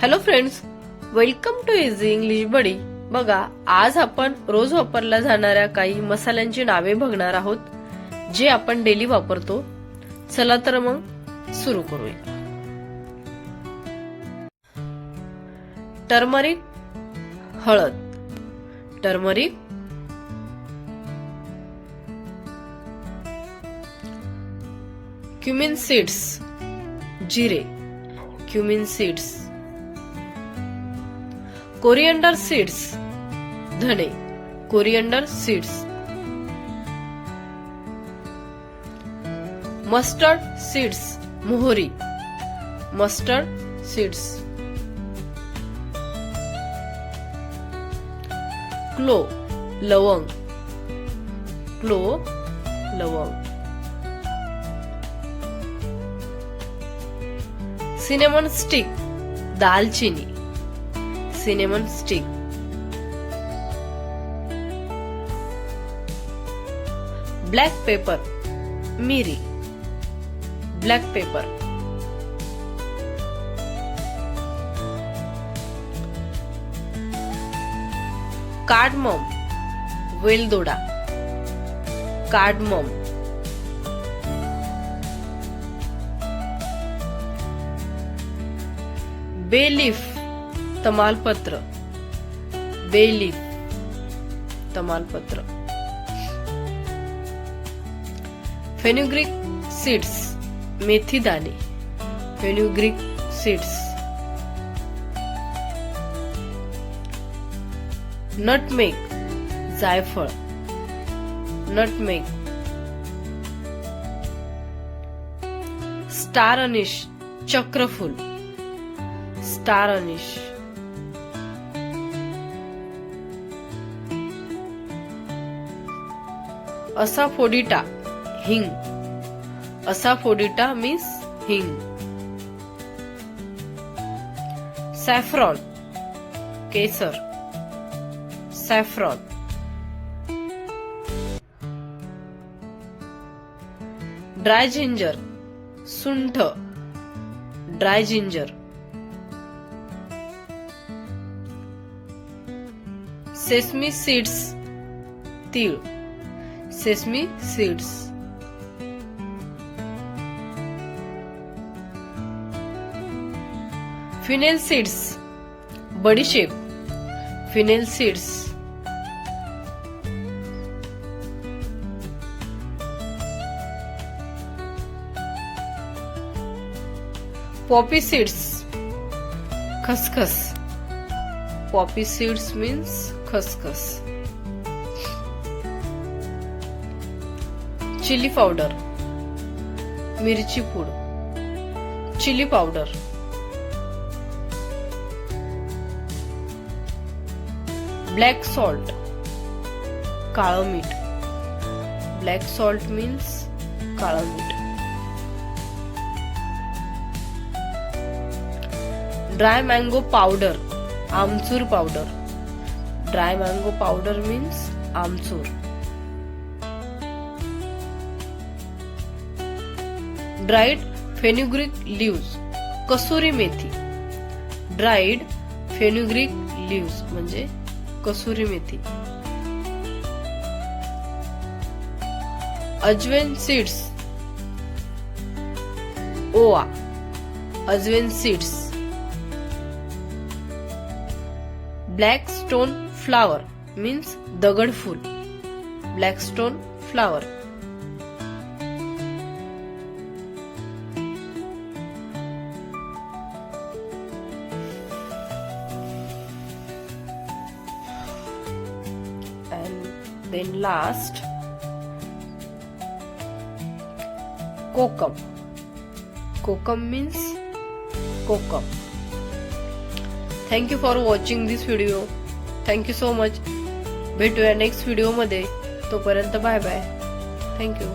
Hello friends welcome to easy English buddy बघा आज आपण रोज वापरल्या जाणाऱ्या काही मसाल्यांची नावे बघणार आहोत जे आपण डेली वापरतो. चला तर मग सुरू करूया. टर्मरिक हळद. टर्मरिक क्युमिन सीड्स जिरे. Cumin seeds coriander seeds. धणे कोरिअंडर सीड्स. मस्टर्ड सीड्स मोहरी. Mustard seeds. क्लो लवंग. क्लो लवंग. सिनेमन स्टिक दालचिनी. सिनेमन स्टिक ब्लॅक पेपर मिरी ब्लॅक पेपर कार्डमम वेलदोडा कार्डमम बेलिफ तमालपत्र. बेली तमालपत्र. Fenugreek seeds. मेथी दाणे. Fenugreek seeds. नटमेग. जायफळ. नटमेग. स्टार अनिश चक्रफूल. स्टार अनिश असाफोडिटा हिंग. असाफोडिटा मीन्स हिंग. सॅफ्रॉन केसर. सॅफ्रॉन ड्राय जिंजर सुंठ. ड्राय जिंजर सेसमी सीड्स तीळ. सेसमी सीड्स फिनेल सीड्स बडीशेप फिनेल सीड्स पॉपी सीड्स खसखस पॉपी सीड्स मीन्स खसखस चिली पावडर मिरची पूड चिली पावडर. ब्लॅक सॉल्ट काळं मीठ. ब्लॅक सॉल्ट मीन्स काळं मीठ. ड्राय मँगो पावडर आमचूर powder. Dry mango powder means आमचूर. ड्राईड फेन्युग्रिक लिव्ज कसुरी मेथी। ड्राईड फेन्युग्रिक लिव्ज म्हणजे कसुरी मेथी। अजवेन सीड्स, ओवा, ajwain seeds. Black stone flower means दगड फूल black stone flower. Then last kokum. Kokum means kokum. Thank you for watching this video thank you so much भेटूया next व्हिडिओमध्ये तोपर्यंत बाय बाय थँक्यू